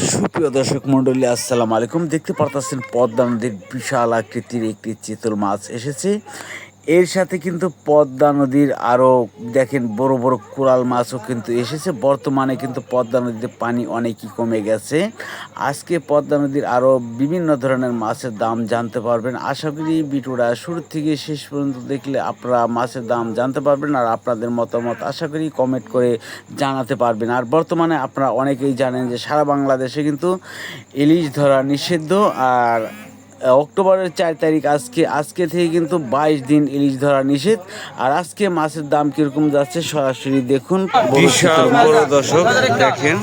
সুপ্রিয় দর্শক মন্ডলী আসসালামু আলাইকুম। দেখতে পারতেছেন পদ্মা নদীর বিশাল আকৃতির একটি চিতল মাছ এসেছে। এর সাথে কিন্তু পদ্মা নদীর আরও দেখেন বড় বড় কোরাল মাছও কিন্তু এসেছে। বর্তমানে কিন্তু পদ্মা নদীতে পানি অনেকই কমে গেছে। আজকে পদ্মা নদীর আরও বিভিন্ন ধরনের মাছের দাম জানতে পারবেন। আশা করি ভিডিওটা শুরু থেকে শেষ পর্যন্ত দেখলে আপনারা মাছের দাম জানতে পারবেন আর আপনাদের মতামত আশা করি কমেন্ট করে জানাতে পারবেন। আর বর্তমানে আপনারা অনেকেই জানেন যে সারা বাংলাদেশে কিন্তু ইলিশ ধরা নিষিদ্ধ আর অক্টোবরের চার তারিখ আজকে আজকে থেকে কিন্তু বাইশ দিন ইলিশ ধরা নিষেধ আর আজকে মাছের দাম কীরকম যাচ্ছে সরাসরি দেখুন বিশাল বড় দর্শক দেখেন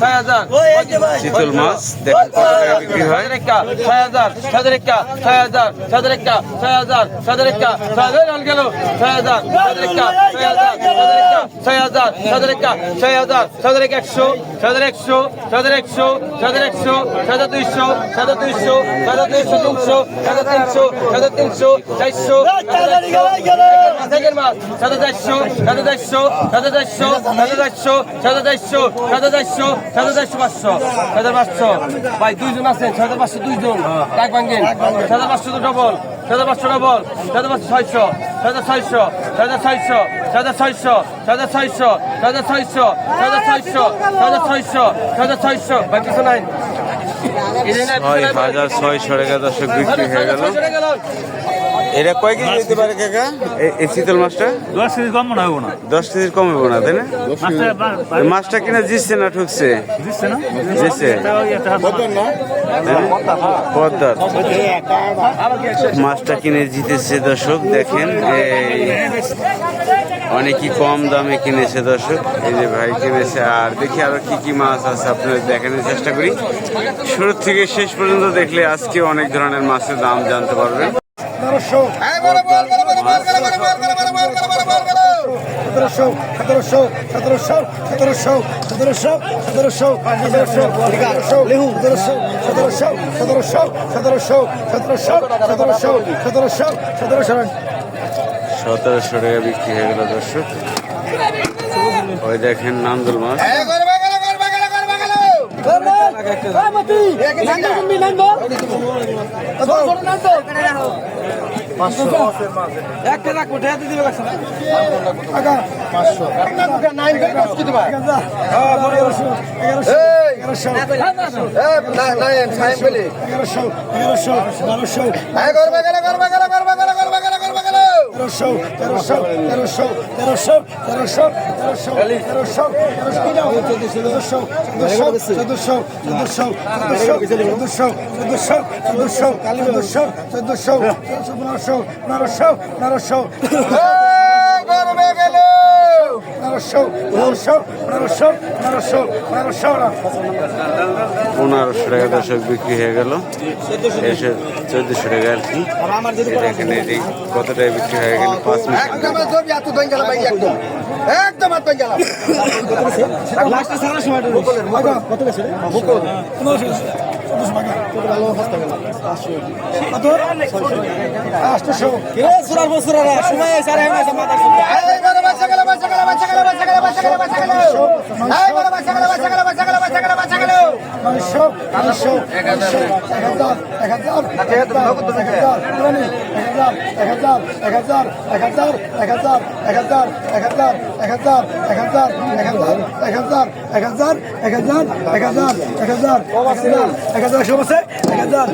চিতল মাছ দেখেন কত টাকা বিক্রি হয় ভাই দুইজন আছেন ছয় হাজার পাঁচশো দুইজন টাক ভাঙ্গেন ছয় হাজার পাঁচশো তো ডবল ছয় হাজার পাঁচশো ডবল ছয় হাজার পাঁচশো ছয়শো ছয় হাজার ছয়শো ছয় হাজার ছয়শো ছয় হাজার ছয়শো ছয় হাজার ছয়শো ছয় হাজার ছয়শো ছয় হাজার ছয়শো ছয় হাজার ছয়শো ছয় হাজার ছয়শো ভাই কিছু নাই ছয় হাজার ছয়শো টাকা দর্শক বিক্রি হয়ে গেল। এটা কয় কেজি দিতে পারে কাকা? এই- শীতল মাছটা? দশ কেজি কম মনে হবে না। দশ কেজির কম হবে না তাই না? মাছটা কিনা জিতছে না ঠুকছে? না? জিতছে। মাছ। পদ্মার। মাছটা কিনে জিতেছে দর্শক দেখেন এই অনেকই কম দামে কিনেছে দর্শক এই যে ভাই কিনেছে আর দেখি আরও কি কি মাছ আছে আপনাদের দেখানোর চেষ্টা করি শুরু থেকে শেষ পর্যন্ত দেখলে আজকে অনেক ধরনের মাছের দাম জানতে পারবেন সতেরোশো সতেরোশো সতেরোশো সতেরোশো সতেরোশো সতেরোশো সতেরোশো এগারোশো সতেরোশো সতেরোশো সতেরোশো সতেরোশো সতেরোশো সতেরোশো সতেরোশো সতেরোশো সতেরোশো টাকা বিক্রি হয়ে গেল দর্শক। ওই দেখেন নান্দুল মাছ। একটা রাখব ঠেয়াতে দিবে এগারোশো এগারোশো এগারোশো বারোশো তেরোশো তেরোশো তেরোশো তেরোশো তেরোশো তেরোশো তেরোশো তেরোশো চোদ্দশো চোদ্দশো চোদ্দশো চোদ্দশো চোদ্দশো চোদ্দশো চোদ্দশো চোদ্দশো চোদ্দশো পনেরোশো পনেরোশো পনেরোশো পনেরোশো পনেরোশো পনেরোশো পনেরোশো পনেরোশো পনেরোশো টাকা দর্শক বিক্রি হয়ে গেল। এসে চোদ্দশো টাকা আর কি। এটি কত টাকা বিক্রি হয়ে গেল? পাঁচ মিনিট। আটশো নয়শো চোদ্দশো টাকা। আটশো। সোলার বছর সময় সারা হ্যাঁ, এক হাজার। এক হাজার। এক হাজার এক হাজার এক হাজার এক হাজার এক হাজার এক হাজার এক হাজার এক হাজার এক হাজার এক হাজার এক হাজার এক হাজার এক হাজার এক হাজার এক হাজার একশো আছে এক হাজার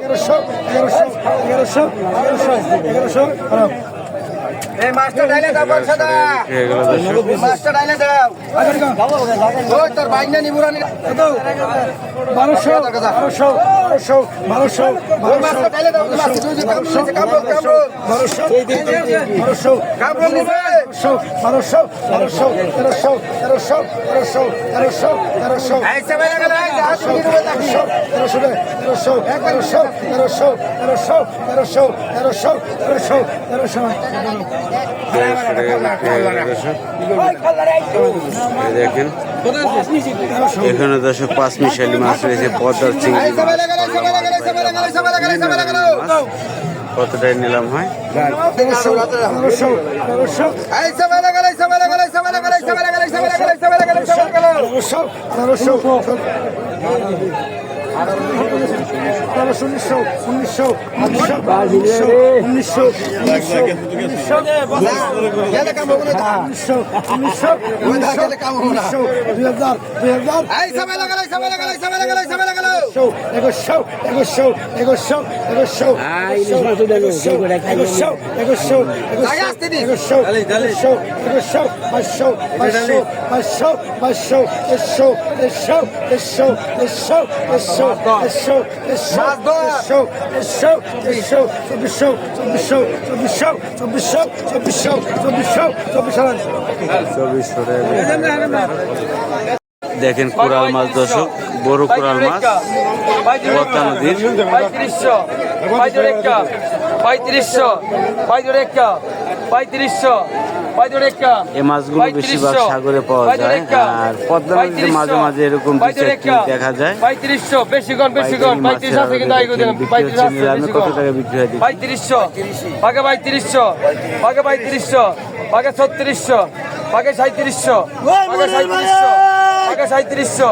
এগারোশো এগারোশো এগারোশো এগারোশো এগারোশো এই মাছটা ডাইলে দাও সাদা হয়ে গেল দর্শক মাছটা ডাইলে দাও ওই তোর বাইক না নিমুরানি বারোশো বারোশো বারোশো বারোশো ওই মাছটা ডাইলে দাও মাছ দুই দিন কামড় দিছে কামড় কামড় বারোশো বারোশো কামড় দিছে বারোশো বারোশো বারোশো তেরোশো তেরোশো তেরোশো তেরোশো তেরোশো এই সবাই লাগা এই দিবে তেরোশো তেরোশো তেরোশো তেরোশো তেরোশো তেরোশো তেরোশো তেরোশো তেরোশো তেরোশো দেখেন এখানে দর্শক পাঁচ মিশালি মাছ রয়েছে পদ্মার চিংড়ি কতটাই নিলাম হয় আঠারোশো উনিশশো উনিশশো উনিশশো উনিশশো উনিশশো উনিশশো উনিশশো উনিশশো উনিশশো দুই হাজার দুই হাজার একুশশো একুশশো একুশশো একুশশো একুশশো একুশশো একুশশো একুশশো একুশশো একুশশো একুশশো বাইশশো বাইশশো বাইশশো বাইশশো একুশশো একুশশো একুশশো একুশশো একুশশো একুশশো দেখেন কোরাল মাছ দর্শক বড় কোরাল মাছ পদ্মা নদীর পঁয়ত্রিশশো পঁয়ত্রিশশো পঁয়ত্রিশশো পঁয়ত্রিশশো এই মাছগুলো বেশিরভাগ সাগরে পাওয়া যায় আর পদ্মা নদীতে মাঝে মাঝে এরকম দেখা যায়। পঁয়ত্রিশশো। বেশি গণ বেশি পাইকারি পঁয়ত্রিশ আছে কিন্তু কত টাকা বিক্রি হয়। পঁয়ত্রিশশো। পাকে পঁয়ত্রিশশো। পাকে পঁয়ত্রিশশো। পাকে ছত্রিশশো। পাকে সাঁত্রিশশো পাকে সাঁত্রিশশো পাকে সাঁত্রিশশো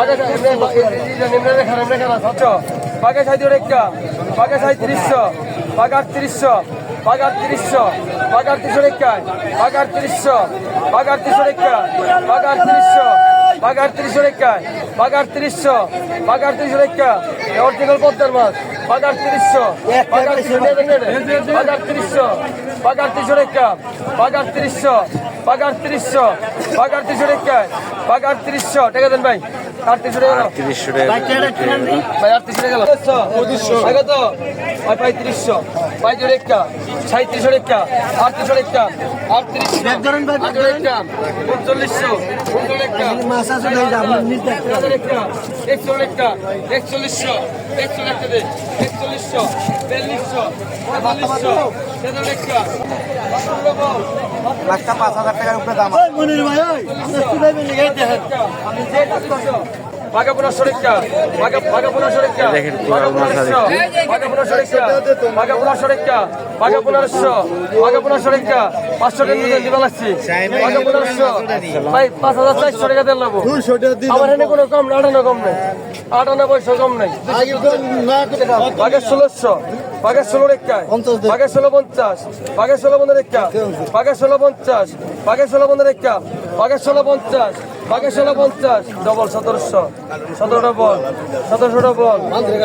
পাকে নিম্ন রেখা নিম্ন রেখা সচ্ছ পাকে সাঁত্রিশ পাকে সাঁত্রিশশো পাকে আটত্রিশশো। পাকে আটত্রিশশো। বাগার তিনশো রেখায় বাগার তিরিশশো বাগার তিনশো রেখায় বাগার তিরিশশো বাগার তিরিশশো রেখায় বাগার তিরিশশো বাগার তিরিশশো রেখা অর্জিনাল পদ্মার মাছ। বাগার তিরিশশো বাগার বাগার তিরিশশো বাগার তিরিশশো রেখা বাগার তিরিশশো বাগার ত্রিশ বাগার তিরিশশো বাগার তিরিশশো। টাকা দেন ভাই। আটত্রিশশো টাকা পঁয়ত্রিশশো। বাইশের একটা। সাঁত্রিশের একটা আটত্রিশের একটা আটত্রিশশো। একটা উনচল্লিশশো। একটা একচল্লিশ একটা একচল্লিশশো। একশো টাকা দে একচল্লিশশো বিয়াল্লিশশো পঁয়তাল্লিশশো তেতাল্লিশশো লাখটা পাঁচ হাজার টাকার উপরে দাম মনির ভাই দেখেন আমি যে দেখেন, কোরাল মাছ আছে। বাগাপুরা শরীরটা বাগাপুরা শরীরটা বাগাপুরাশো বাগাপুরা শরীরটা পাঁচশো টাকা দিবা লাগছি। ভাই পাঁচ হাজার চারশো টাকা দেন লাগবো আমার এখানে কোনো কম না আটান্ন কম নেই। আটান্ন পয়সা কম নেই। বাঘের ষোলোশো বাঘের ষোলো রেখায় বাঘের ষোলো পঞ্চাশ বাঘের ষোলো রেখা। বাঘের ষোলো পঞ্চাশ বাঘের ষোলো বন্ধ রেখা। বাঘের ষোলো পঞ্চাশ বাঘের ষোলো পঞ্চাশ। ডবল সতেরোশো। সতেরোটা বল। সতেরোশোটা বল।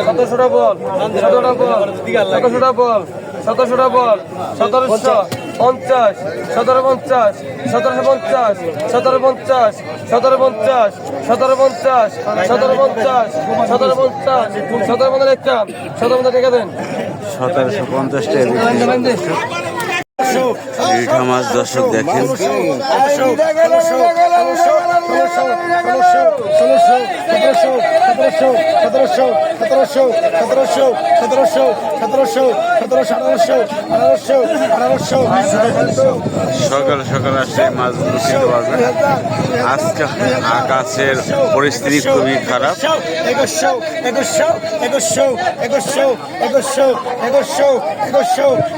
সতেরোশোটা বল। সতেরোটা বল। সতেরোশোটা বল। সতেরোশোটা বল। সতেরোশো পঞ্চাশ। সতেরো পঞ্চাশ। সতেরোশো পঞ্চাশ। সতেরো পঞ্চাশ। সতেরো পঞ্চাশ। সতেরো পঞ্চাশ। সতেরো পঞ্চাশ। সতেরো পঞ্চাশ। সতেরো পঞ্চাশ একটা সতেরো পঞ্চাশ টাকা দেন। সতেরোশো পঞ্চাশ টাকা বিক্রি। হলো। রিঠা মাছ দর্শক দেখেন। সকাল সকাল আসলে মাছগুলো কিনতে পারবেন আজকে আকাশের পরিস্থিতি খুবই খারাপ। একুশশো একুশশো একুশশো একুশশো একুশশো একুশশো একুশশো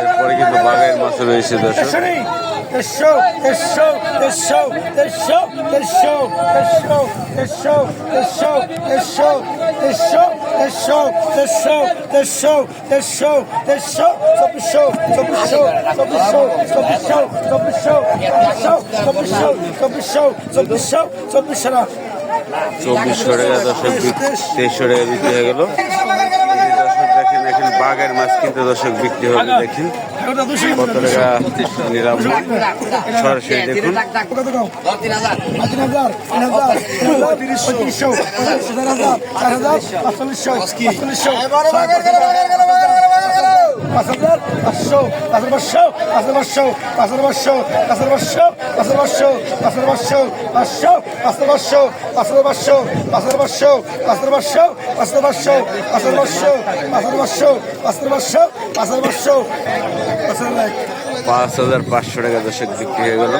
এরপরে কিন্তু বাঘের মাছ রয়েছে দর্শক চব্বিশশো টাকা দর্শক তেইশশো টাকা বিক্রি হয়ে গেল বাঘের মাছ কিন্তু দর্শক বিক্রি হবে দেখেন কত টাকা নিলাম সরাসরি দেখুন পঁয়ত্রিশশো পাঁচ হাজার পাঁচশো পাঁচের পাঁচশো পাঁচের পাঁচশো পাঁচের পাঁচশো পাঁচের পাঁচশো পাঁচের পাঁচশো পাঁচের পাঁচশো পাঁচশো পাঁচের পাঁচশো পাঁচের পাঁচশো পাঁচের পাঁচশো পাঁচের পাঁচশো পাঁচের পাঁচশো পাঁচের পাঁচশো পাঁচশো পাঁচের পাঁচশো পাঁচের পাঁচশো পাঁচ হাজার পাঁচশো টাকা দর্শক বিক্রি হয়ে গেল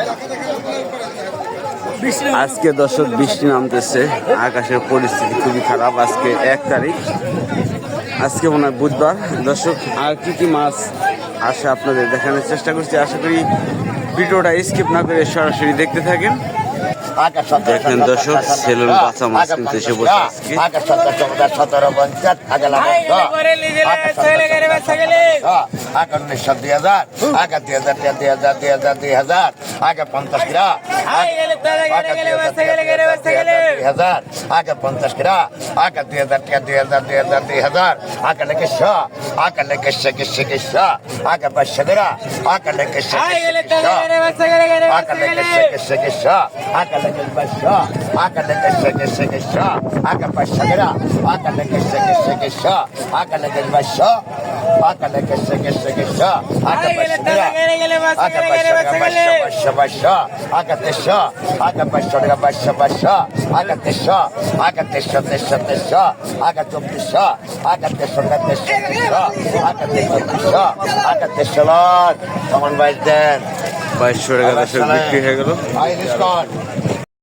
আজকে দর্শক বৃষ্টি নামতেছে, আকাশের পরিস্থিতি খুবই খারাপ। আজকে এক তারিখ আজকে মনে হয় বুধবার। দর্শক, আর কি কি মাছ আসে আপনাদের দেখানোর চেষ্টা করছি। আশা করি ভিডিওটা স্কিপ না করে সরাসরি দেখতে থাকেন। দেখেন দর্শক সেলুন বাচ্চা মাছ কিনতে এসে বসে সতেরো পঞ্চাশ আগে উনিশশো দুই হাজার আগে দুই হাজার দুই হাজার দুই হাজার দুই হাজার আগে পঞ্চাশ কিরা দুই হাজার আগে পঞ্চাশ কিরা আগে দুই হাজার দুই হাজার দুই হাজার দুই হাজার আগে লেগে শ আগে লেগে শেখে শেখে শ আগে পাঁচশো কিরা আগে লেগে শেখে আগে লেগে শেখে শেখে শ আগে লেগে পাঁচশো আগে লেগে শেখে শেখে শ আগে পাঁচশো কিরা আগে লেগে শেখে শেখে শ আগে লেগে বাইশশো টাকা বিক্রি হয়ে গেল।